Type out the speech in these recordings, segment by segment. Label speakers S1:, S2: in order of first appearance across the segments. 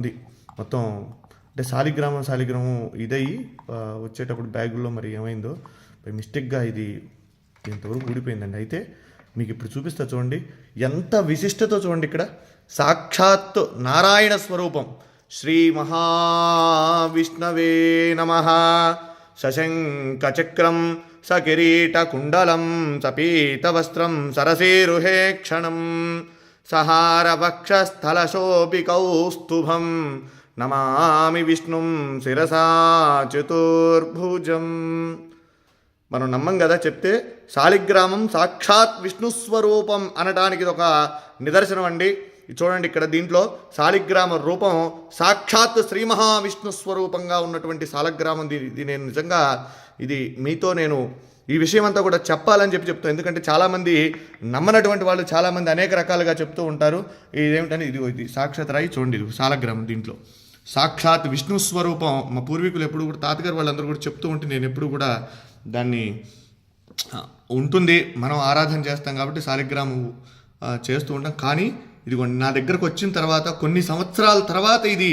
S1: ఉంది. మొత్తం అంటే శాలిగ్రామం శాలిగ్రామం ఇదయ్యి వచ్చేటప్పుడు బ్యాగుల్లో మరి ఏమైందో. మిస్టేక్గా ఇది ఇంతవరకు ఊడిపోయిందండి. అయితే మీకు ఇప్పుడు చూపిస్తా చూడండి. ఎంత విశిష్టతో చూడండి ఇక్కడ. సాక్షాత్ నారాయణ స్వరూపం. శ్రీ మహావిష్ణవే నమ. శశంకచక్రం సకిరీట కుండలం సపీత వస్త్రం సరసేరుహే క్షణం. సహారవక్షస్థలశోభి నమామి విష్ణుం శిరసా చతుర్భుజం. మనం నమ్మం కదా చెప్తే శాలిగ్రామం సాక్షాత్ విష్ణు స్వరూపం అనడానికి ఇది ఒక నిదర్శనం అండి. ఇది చూడండి ఇక్కడ దీంట్లో శాలిగ్రామ రూపం సాక్షాత్ శ్రీ మహావిష్ణు స్వరూపంగా ఉన్నటువంటి శాలగ్రామం ఇది ఇది నేను నిజంగా ఇది మీతో నేను ఈ విషయం అంతా కూడా చెప్పాలని చెప్పి చెప్తాను ఎందుకంటే చాలామంది నమ్మనటువంటి వాళ్ళు చాలామంది అనేక రకాలుగా చెప్తూ ఉంటారు. ఇదేమిటని ఇది ఇది సాక్షాత్ రాయి చూడండి ఇది సాలగ్రామం దీంట్లో. సాక్షాత్ విష్ణు స్వరూపం. మా పూర్వీకులు ఎప్పుడు కూడా తాతగారు వాళ్ళందరూ కూడా చెప్తూ ఉంటే నేను ఎప్పుడు కూడా దాన్ని ఉంటుంది. మనం ఆరాధన చేస్తాం కాబట్టి శాలిగ్రామం చేస్తూ ఉంటాం. కానీ ఇదిగోండి నా దగ్గరకు వచ్చిన తర్వాత కొన్ని సంవత్సరాల తర్వాత ఇది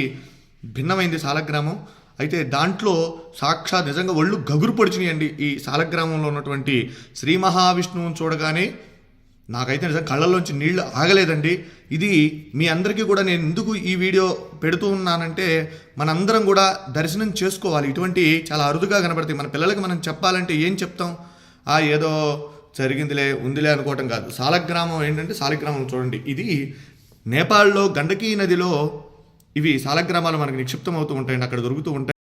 S1: భిన్నమైంది శాలగ్రామం అయితే దాంట్లో సాక్షాత్ నిజంగా ఒళ్ళు గగురు పొడిచినాయండి ఈ శాలగ్రామంలో ఉన్నటువంటి శ్రీ మహావిష్ణువుని చూడగానే. నాకైతే నిజంగా కళ్ళల్లోంచి నీళ్ళు ఆగలేదండి. ఇది మీ అందరికీ కూడా నేను ఎందుకు ఈ వీడియో పెడుతూ ఉన్నానంటే మనందరం కూడా దర్శనం చేసుకోవాలి. ఇటువంటి చాలా అరుదుగా కనబడతాయి. మన పిల్లలకి మనం చెప్పాలంటే ఏం చెప్తాం? ఆ ఏదో జరిగిందిలే ఉందిలే అనుకోవటం కాదు. సాలగ్రామం ఏంటంటే సాలగ్రామం చూడండి. ఇది నేపాల్లో గండకీ నదిలో ఇవి సాలగ్రామాలు మనకి నిక్షిప్తం అవుతూ ఉంటాయండి. అక్కడ దొరుకుతూ ఉంటాయి.